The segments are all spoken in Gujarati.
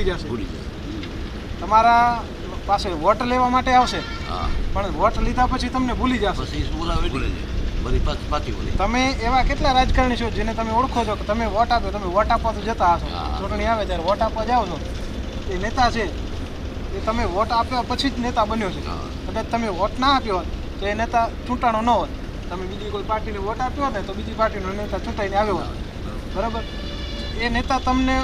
ભૂલી જશે. ભૂલી તમારા પાસે વોટ લેવા માટે આવશે પણ વોટ લીધા પછી તમને ભૂલી જશે. પછી ભૂલી પાછી પાછી તમે એવા કેટલા રાજકારણી છો જેને તમે ઓળખો છો કે તમે વોટ આપ્યો તમે વોટ આપવા તો જતા હશો. હા. ચૂંટણી આવે ત્યારે વોટ આપવા જાઓ છો. એ નેતા છે. એ તમે વોટ આપ્યા પછી જ નેતા બન્યો છે. કદાચ તમે વોટ ના આપ્યો હોત તો એ નેતા ચૂંટાણો ન હોત. તમે બીજી કોઈ પાર્ટીને વોટ આપ્યો હોત ને તો બીજી પાર્ટીનો નેતા ચૂંટાઈને આવ્યો હોત. બરાબર? એ નેતા તમને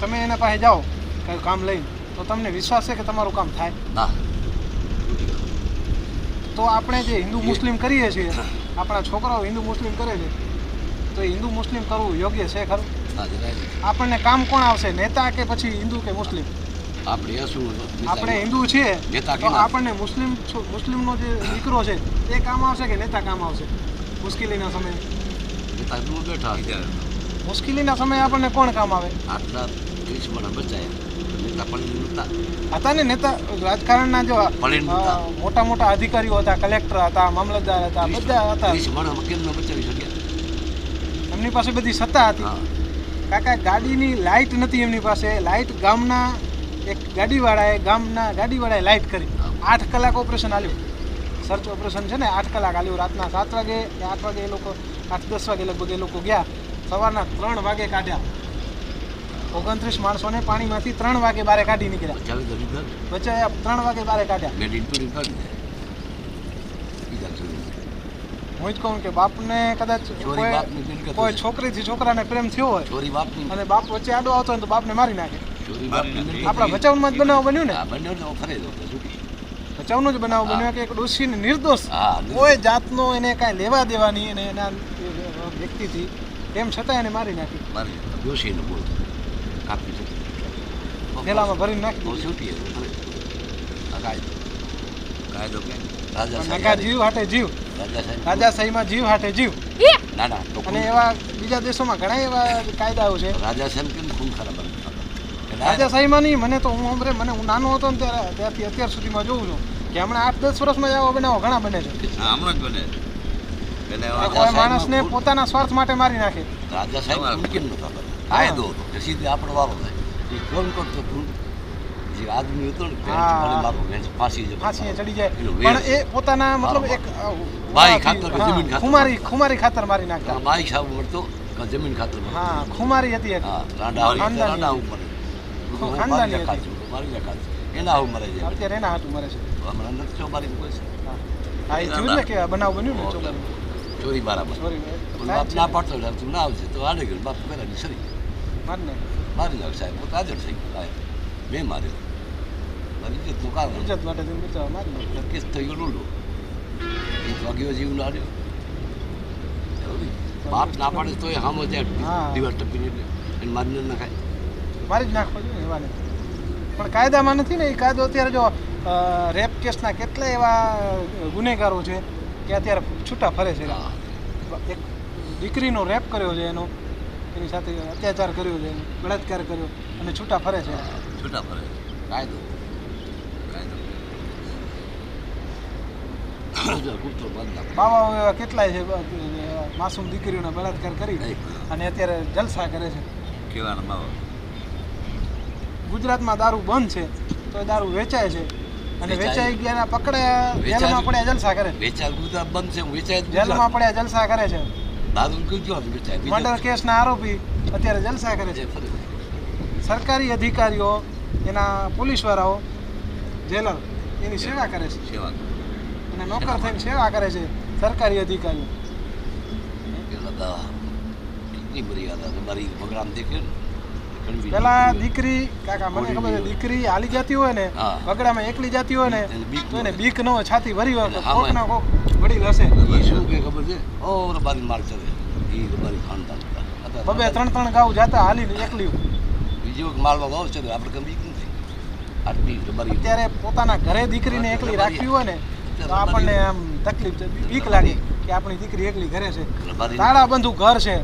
તમે એના પાસે જાઓ. કંઈ કામ લઈને તો તમને વિશ્વાસ છે કે તમારું કામ થાય? ના. તો આપણે જે હિન્દુ મુસ્લિમ કરીએ છીએ આપણા છોકરાઓ હિન્દુ મુસ્લિમ કરે છે તો હિન્દુ મુસ્લિમ કરવું યોગ્ય છે ખરું. આપણને કામ કોણ આવશે નેતા કે પછી હિન્દુ કે મુસ્લિમ? આપણે શું આપણે હિન્દુ છીએ તો આપણને મુસ્લિમ મુસ્લિમનો જે દીકરો છે એ કામ આવશે કે નેતા કામ આવશે? મુશ્કેલીના સમયે. બેઠા મુશ્કેલીના સમયે આપણને કોણ કામ આવે? આટલા ત્રીસ મને બચાય. હતા ને નેતા? રાજકારણના જો મોટા મોટા અધિકારીઓ હતા કલેક્ટર હતા મામલતદાર હતા બધા હતા. એમની પાસે બધી સત્તા હતી. કાકા ગાડીની લાઇટ નથી એમની પાસે. લાઇટ ગામના એક ગાડીવાળાએ ગામના ગાડીવાળાએ લાઇટ કરી. આઠ કલાક ઓપરેશન આલ્યું. સર્ચ ઓપરેશન છે ને આઠ કલાક આલ્યું. રાતના સાત વાગે આઠ વાગે એ લોકો આઠ દસ વાગે લગભગ એ લોકો ગયા. સવારના ત્રણ વાગે કાઢ્યા. ઓગણત્રીસ માણસોને પાણીમાંથી ત્રણ વાગે બારે કાઢી નીકળ્યા. વચ્ચે ત્રણ વાગે બારે કાઢ્યા. હું જ કહું કે બાપને કદાચ કોઈ છોકરી. છોકરીથી છોકરાને પ્રેમ થયો હોય ચોરી બાપની અને બાપ વચ્ચે આડો આવતો હોય તો બાપને મારી નાખે. ચોરી બાપની મિલકત આપણા છે. ભચાઉમાં જ બનાવ બન્યું ને. ભચાઉનો જ બનાવ. બન્યો કે એક હા નિર્દોષ. કોઈ જાતનો એને કાંઈ લેવા દેવાની અને એના વ્યક્તિથી. તેમ છતાં એને મારી નાખી. મારી દોષીનું બોલ કાપી છે. થેલામાં ભરીને નાખી બહુ છૂટી આ કાયદો કાયદો કે રાજા જીવ હાટે જીવ. રાજા સાહેબ. રાજાશાહીમાં જીવ હાટે જીવ. ના ના તો અને એવા બીજા દેશોમાં ઘણા એવા કાયદાઓ છે. રાજા સાહેબ કેમ ખૂન ખરાબ રાજાશાહીમાં નહીં મને તો હું હમરે મને હું નાનો હતો ને ત્યારે ત્યારથી અત્યાર સુધીમાં જોઉં છું કે હમણાં આઠ દસ વર્ષમાં જ આવા બનાવો ઘણા બને છે. હમણાં જ બને. એટલે કોઈ માણસને પોતાના સ્વાર્થ માટે મારી નાખે. રાજા સાહેબ ખૂન કેમ નતા દો હતો કે સીધે આપણો વારો થાય. એ કોણ કરતો તું જે આદમી હતો ને તે વેચ ફાંસી જ ફાંસીએ ચડી જાય. પણ એ પોતાના મતલબ એક બાઈ ખાતર જમીન ખાતર. ખુમારી ખુમારી ખાતર મારી નાખતા. બાઈક સાહેબ મળતો જમીન ખાતર હા ખુમારી હતી હા રાંડા રાંડા ઉપર. ખાનદાની મારી મારી નાખાય એના હું મરે છે. અત્યારે એના હાથ મરે છે. હમણાં નથી ચોબારી કોઈ છે? હા. એ જોયું ને કે બનાવ બન્યું ને ચોબારી ચોરી બરાબર ના પાડતો તું ના આવજે. તો આડે ગયો બાપ પેલા સરી મારી નાખ. સાહેબ હું થઈ ગયો સાહેબ મેં માર્યો. મારી ઇજ્જતનું કારણ ઇજ્જત માટે તમે બચાવો મારી નાખ. કેસ થઈ ગયો લૂલો એ વાગ્યો જીવ લાડ્યો. બાપ ના પાડે તો એ હામો જાય. દિવાલ ટપીને એને મારી નાખાય. મારી જ નાખવા જોઈએ પણ કાયદામાં નથી ને એ કાયદો અત્યારે જો રેપ કેસના કેટલા એવા ગુનેગારો છે કે અત્યારે છૂટા ફરે છે. એક દીકરીનો રેપ કર્યો છે એનો. એની સાથે અત્યાચાર કર્યો છે બળાત્કાર કર્યો અને છૂટા ફરે છે. છૂટા ફરે કાયદો. બાવાઓ એવા કેટલાય છે માસૂમ દીકરીઓનો બળાત્કાર કરી અને અત્યારે જલસા કરે છે. કેવાના બાવા ગુજરાતમાં દારૂ બંધ છે તો દારૂ વેચાય છે. અને વેચાય. વેચાઈ ગયા વેચાય. જેલમાં પડ્યા જલસા કરે. વેચાય ગુજરાત બંધ છે વેચાય જેલમાં પડ્યા જલસા કરે છે. મર્ડર કેસના આરોપી અત્યારે જલસા કરે છે. સરકારી અધિકારીઓ એના પોલીસવાળાઓ જેલર એની સેવા કરે છે. સેવા અને નોકર થઈને સેવા કરે છે સરકારી અધિકારીઓ. કેટલી બધી યાદ મારી પ્રોગ્રામ દેખે ને. કણવી પેલા દીકરી કાકા મને ખબર છે દીકરી હાલી જતી હોય ને બગડામાં એકલી જતી હોય ને તો ન એને બીક ન હોય છાતી ભરી હોય કોક ના કોક વડીલ હશે. શું કે ખબર છે? ઓ રબારી માર ચડે. ઈ રબારી ખાનદાન. બબે ત્રણ ત્રણ ગાઉ જાતા હાલીને એકલી બીજો માલવા ગાઉ છે આપણે કમ બીક નથી આટલી રબારી અત્યારે પોતાના ઘરે દીકરીને એકલી રાખવી હોય ને તો આપણને આમ તકલીફ છે બીક લાગે કે આપણી દીકરી એકલી ઘરે છે. તાળા બંધુ ઘર છે.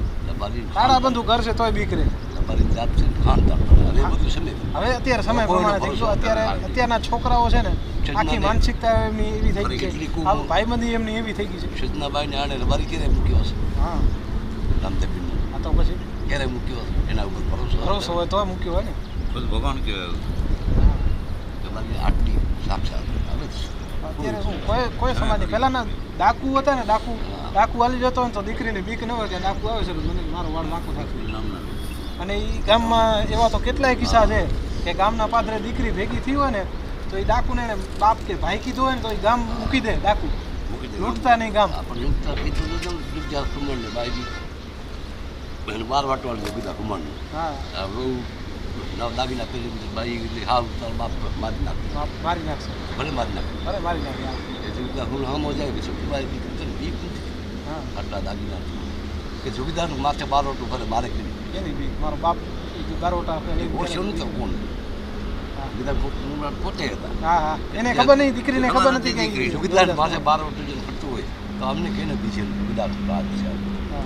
તાળા બંધુ ઘર છે તોય બીક રહે. રબારી જાત છે ખાનદાન હવે એ બધું સમય હવે અત્યારે સમય પ્રમાણે થઈ ગયો અત્યારે અત્યારના છોકરાઓ છે ને આખી માનસિકતા એમની એવી થઈ ગઈ કેટલી છે ભાઈબંધી એમની એવી થઈ ગઈ છે. સજનાબાઈ ને આને રબારી ક્યારે મૂક્યો હશે? હા. રામદેવબીનને આ તો પછી? ક્યારે મૂક્યો હશે? એના ઉપર ભરોસો ભરોસો હોય તો મૂક્યો હોય ને. ભગવાન કહેવાય તમારી આટલી સાક્ષાત આવે છે. અત્યારે શું કોઈ કોઈ સમાજની પહેલાના ડાકુ હતા ને ડાકુ ડાકુ હાલી જતો હોય ને તો દીકરીને બીક ન હોય કે ડાકુ આવે છે તો મને મારો વાળ નાખો થાય અને એ ગામમાં એવા તો કેટલાય કિસ્સા છે કે ગામના પાદરે દીકરી ભેગી થઈ હોય ને તો એ ડાકુને એને બાપ કે ભાઈ કીધું હોય ને તો એ ગામ મૂકી દે ડાકુ. મૂકી દે. લૂંટતા નહીં ગામ. લૂંટતા બાર વાટવાનું કીધા કુમારને. હા. દાગીના પહેરી દીધી બાઈ એટલે હા તાર બાપ મારી નાખે. મારી નાખશે. ભલે મારી નાખે. ભલે મારી નાખે એટલે હું હમો જાય કે છોકરી મારી દીકરી બીક નથી? હા. આટલા દાગીના. કે જોગીદારનું માથે બારોટું ભલે મારે કરી. મારો બાપ એ ગારોટા ઓછો નતો કોણ. જોગીદાર પોતે- હતા હા હા એને ખબર નહીં દીકરીને ખબર નથી દીકરી, પાસે જેને ફરતું હોય તો અમને કહીને પીછે જોગીદાર રાત છે હા.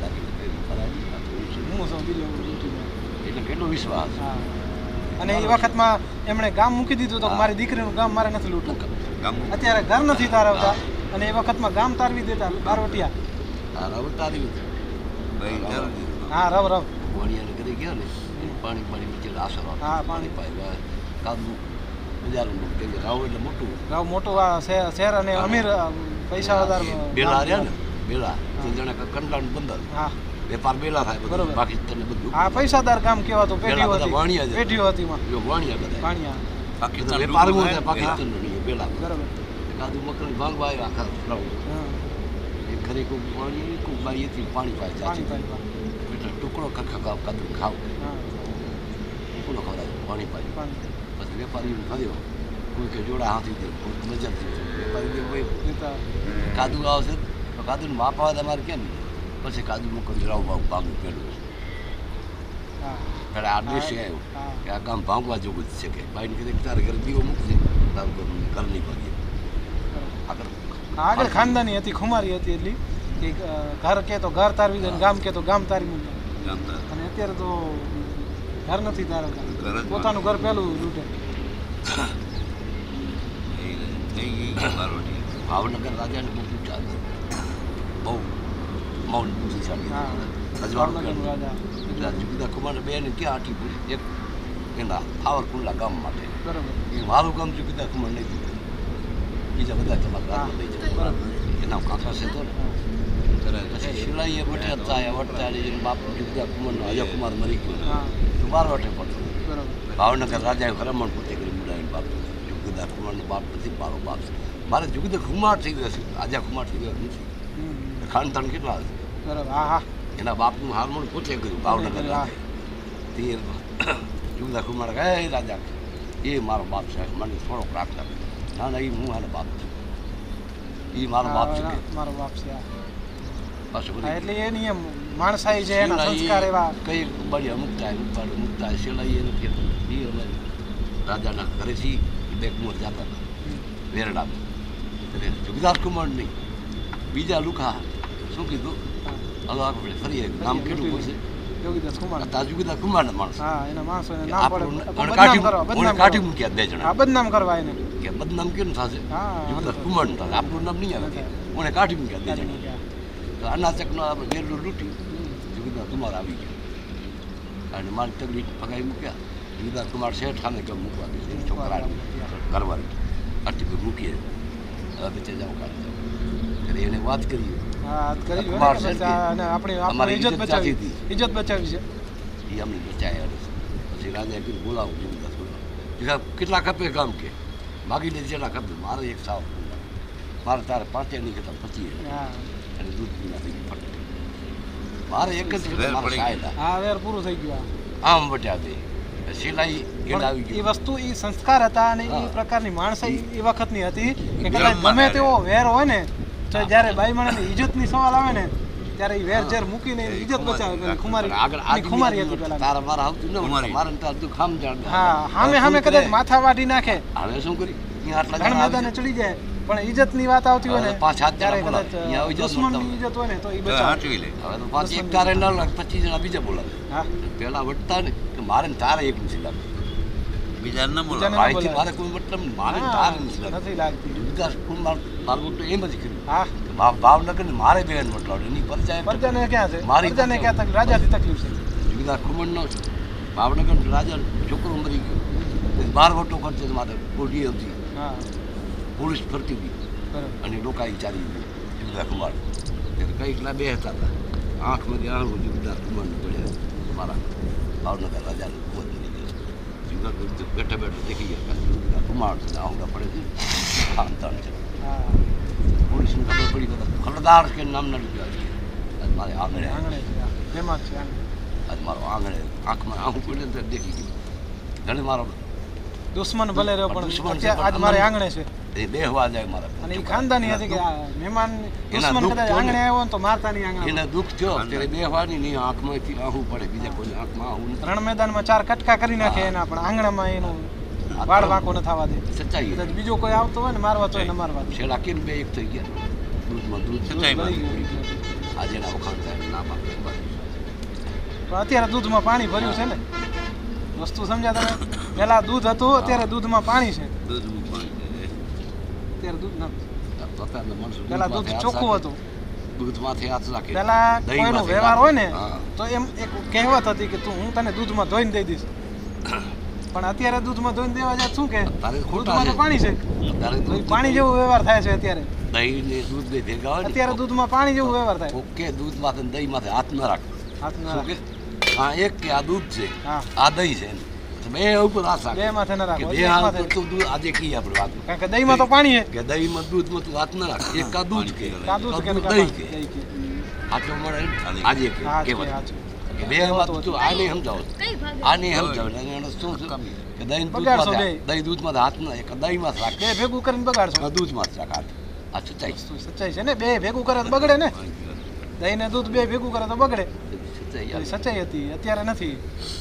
દાગીના પહેરી ફરાવી આ તો એવું છે. હું સૌ દિલ્હી લૂંટી જાય. એટલે કેટલો વિશ્વાસ અને એ વખતમાં એમણે ગામ મૂકી દીધું તો મારી દીકરીનું ગામ મારે નથી લૂંટવું અત્યારે ઘર નથી તારવતા અને એ વખતમાં ગામ તારવી દેતા બારવટિયા આ રવ તારી ભાઈ જરૂર દીધું. હા રવ રવ. વાણિયાને ઘરે ગયા ને પાણી પાણી નીચે આસરો હા, પાણી. પાય કાદુ બજારનું કેમ કે રાવ એટલે મોટું. રવ મોટું આ શહેર શહેર અને અમીર પૈસા વધારે બેલા રહ્યા ને બેલા. જણે કંડલાનું બંદર. હા. વેપાર બેલા થાય બધું. બરોબર. પાકિસ્તાન બધું. હા પૈસાદાર કામ કહેવાતું પેઢીઓ હતી. વાણિયા. પેઢીઓ હતી માં જો વાણિયા બધા. વાણિયા. પાકિસ્તાન વેપાર ડૂબતું પાકિસ્તાન બેલા. બરોબર. કાદુ મકર ભાંગવા આવ્યા આખા રાવ. એ પાણી કોઈ બાઈ પાણી પાય જાય એટલે ટુકડો ખખા કાદુ ખાવ. ટુકડો ખવડાવે પાણી પાય પછી વેપારીઓ કર્યો કોઈ કે જોડા હાથી દે નજર વેપારી દે. વેપારી ભાઈ કાદુ આવશે તો કાદુનું માપ આવે તમારે કેમ? પછી કાદુ મૂકી રાવ ભાવ ભાંગવું પેલું. પેલા આ દેશ આવ્યો. કે આ કામ ભાંગવા જેવું જ છે કે. ભાઈને કીધે તારે ઘરે દીવો મૂકજે. તારું ઘર નહીં ભાગીએ. આગળ ખાનદાની હતી ખુમારી હતી એટલી કે ઘર કે તો ઘર તારવી દે ગામ કે તો ગામ તારવી દે અને અત્યારે તો ઘર નથી તારવતા. પોતાનું ઘર પહેલું લૂંટે. ભાવનગર રાજાને બહુ પૂછા બહુ મૌન પૂછી જુગીદા કુમારને બેન ક્યાં આટી પૂરી? એક એના ફાવરકુંડલા ગામ માટે. બરાબર. એ મારું ગામ જુગીદા કુમાર નહીં બીજા બધા રાજમાં લઈ જાય બરાબર એના કાંસા છે તો. પછી શિલાઈએ વટે એ વટતા બાપ જુગીદા કુમારનો અજય કુમાર મરી ગયો તો બાર વટે પડતો ભાવનગર રાજાએ હરમણ પોતે કરી મુડાવીને બાપ જુગીદા કુમારનો બાપ નથી મારો બાપ છે મારે જુગીદા કુમાર થઈ ગયો છે આજા કુમાર થઈ ગયો નથી. ખાનદાન કેટલા છે બરોબર હા હા એના બાપનું હારમોણ પોતે કર્યું ભાવનગર તે જુગીદા કુમાર કહે રાજા એ મારો બાપ છે મને થોડોક રાખતા ના ના એ હું મારો બાપ છું. એ મારો બાપ છે મારો બાપ છે એટલે એ નિયમ માણસાઈ છે એના સંસ્કાર એવા. કઈ બળી મુકતા મુકતા મુકતા શિલાઈ એને કે એ અમે રાજાના ઘરેથી બેકમોર જતા હતા વેરડા એટલે જગદાસ કુમાર નહીં બીજા લુખા. શું કીધું? હવે આપણે ફરીએ નામ કેટલું પડશે યોગીદાસ કુમાર તાજુગીદા કુમારના માણસ હા એના માણસો એને નામ પડે. કરવા. મૂક્યા બે જણા. બદનામ કરવા એને. કે બદનામ કેમ થશે? હા જગદાસ કુમારનું થશે. આપણું નામ નહીં આવે. ઓને કાઠી મૂક્યા બે જણા? તો અનાચકનો આપણે ગેરડો લૂંટી. હમ. જગદાસ કુમાર આવી ગયા. અને મારી પગાઈ મૂક્યા. જગદાસ કુમાર શેઠ સામે કેમ મૂકવા દે છોકરા આટલી મૂકીએ. હવે બેચે જાઉં કાઢી જાઉં ત્યારે એને વાત કરી અમારી ઇજ્જત બચાવી ઇજ્જત બચાવી છે. એ અમને પછી કીધું બોલાવો બોલાવો. કેટલા ખપે કામ કે? જેટલા ખપે. મારે એક સાવ. મારે તારે પાંચે નહીં કહેતા પચીસ અને દૂધ પીના થઈ ગયું મારે એક જ વેર મારા હા વેર પૂરું થઈ ગયું આમ. બટ્યા બે સિલાઈ એ વસ્તુ એ સંસ્કાર હતા અને એ પ્રકારની માણસ એ વખતની હતી કે કદાચ ગમે તેવો વેર હોય ને તો જ્યારે બાઈ માણસની ઇજ્જતની સવાલ આવે ને ત્યારે વેર. ઝેર મૂકીને ઇજ્જત બચાવે પેલી ખુમારી આગળ આ ખુમારી હતી પેલા તારા મારા આવતું ન. મારે તો તું ખામ જાણ હા સામે હામે કદાચ માથા વાટી નાખે. હવે શું કરી? અહીંયા આટલા જણા મેદાને ચડી જાય પણ ઇજ્જતની વાત આવતી હોય ને પાંચ હાથ ત્યારે કદાચ. ઇજ્જત હોય ને તો એ બચાવે. હાંચવી લે. હવે તો પાછી એક તારે ન લાગે પચીસ જણા બીજા બોલાવે. હા. પેલા વટતા ને કે મારે ને તારે એક નથી લાગતું બીજાને ન બોલાવે. મારે કોઈ મતલબ મારે નથી લાગતી. વિકાસ કુમાર મારું તો એમ જ કર્યું. હા. ભાવનગર ને મારે બેન મતલબ એની પરચાય પ્રજાને ક્યાં છે? મારી પ્રજાને ક્યાં રાજાથી તકલીફ છે. વિકાસ કુમારનો ભાવનગર રાજા છોકરો મરી ગયો. બાર વટો ખર્ચે મારે કોટી હતી. હા. પોલીસ ફરતી હતી. બરોબર. અને રોકાઈ ચાલી ગઈ. જુદા કુમાર ત્યારે કંઈક ના બે હતા હતા આંખમાંથી આંખ જુદા કુમાર પડ્યા મારા ભાવનગર રાજાનું કુંવર બની ગયો જુદા કુમાર બેઠા બેઠા દેખી ગયા. કુમાર છે આંગળા પડે છે. ત્રણ છે. પોલીસને ખબર પડી ગયા ખલદાર કે નામના છે આજ મારે આંગણે. આજ મારો આંગણે. આંખમાં આંખ પડે તો દેખી ગયો. ઘણી મારો દુશ્મન ભલે રહ્યો પણ આજ મારે આંગણે છે. એ બેહવા જાય મારા અને એ ખાનદાની હતી કે આ મહેમાન દુશ્મન કદાચ આંગણે આવ્યો ને તો મારતા નહીં આંગણે એને દુઃખ થયો ત્યારે બેહવાની નહીં આંખમાંથી આહું પડે બીજા કોઈ આંખમાં રણ મેદાનમાં ચાર કટકા કરી નાખે એના પણ આંગણામાં એનું આ વાળ વાંકો ન થવા દે. સચ્ચાઈ કદાચ બીજો કોઈ આવતો હોય ને મારવા તો ન મારવા શેડા કેમ બે એક થઈ ગયા? દૂધમાં દૂધ સચ્ચાઈ આજે એના વખાણ થાય નામ પણ અત્યારે દૂધમાં પાણી ભર્યું છે ને? વસ્તુ સમજ્યા તમે? પહેલા દૂધ હતું અત્યારે દૂધમાં પાણી છે. દૂધ પાણી છે. અત્યારે દૂધ અત્યારના માણસો દૂધ ચોખ્ખું હતું દૂધમાંથી હાથ પહેલા કોઈનો વ્યવહાર હોય ને તો એમ એક કહેવત હતી કે તું હું તને દૂધમાં ધોઈને દઈ દઈશ પણ અત્યારે દૂધમાં ધોઈને દેવા જાય શું કે દૂધમાં તો છે. પાણી છે પાણી જેવો વ્યવહાર થાય છે અત્યારે દહીં ને દૂધ બે ભેગા હોય અત્યારે દૂધમાં પાણી જેવું વ્યવહાર થાય ઓકે દૂધ માથે ને દહીં હાથ ન રાખ હાથ ના હા એક કે આ દૂધ છે આ દહીં છે બે ઉપર હાથ રાખ બે માથે ના રાખો. બે એક હાથ માથે. પર દૂધ આજે કી આપણે વાત કારણ કે દહીંમાં તો પાણી છે. કે દહીંમાં દૂધમાં તું ન રાખ. એક કે કે દહીં કે આટલો મળે આજે કે બે વાત તું આને સમજાવો. આને સમજાવો. એનો શું છે? કે દહીં દૂધ બગાડશો માથે બે. દહીં દૂધ હાથ ના એક દહીં રાખ. બે ભેગું કરીને બગાડશો. આ રાખ. હાથ આ સચ્ચાઈ. છે. સચ્ચાઈ છે ને? બે ભેગું કરે તો બગડે ને? દહીં ને દૂધ બે ભેગું કરે તો બગડે. સચ્ચાઈ હતી. અત્યારે નથી.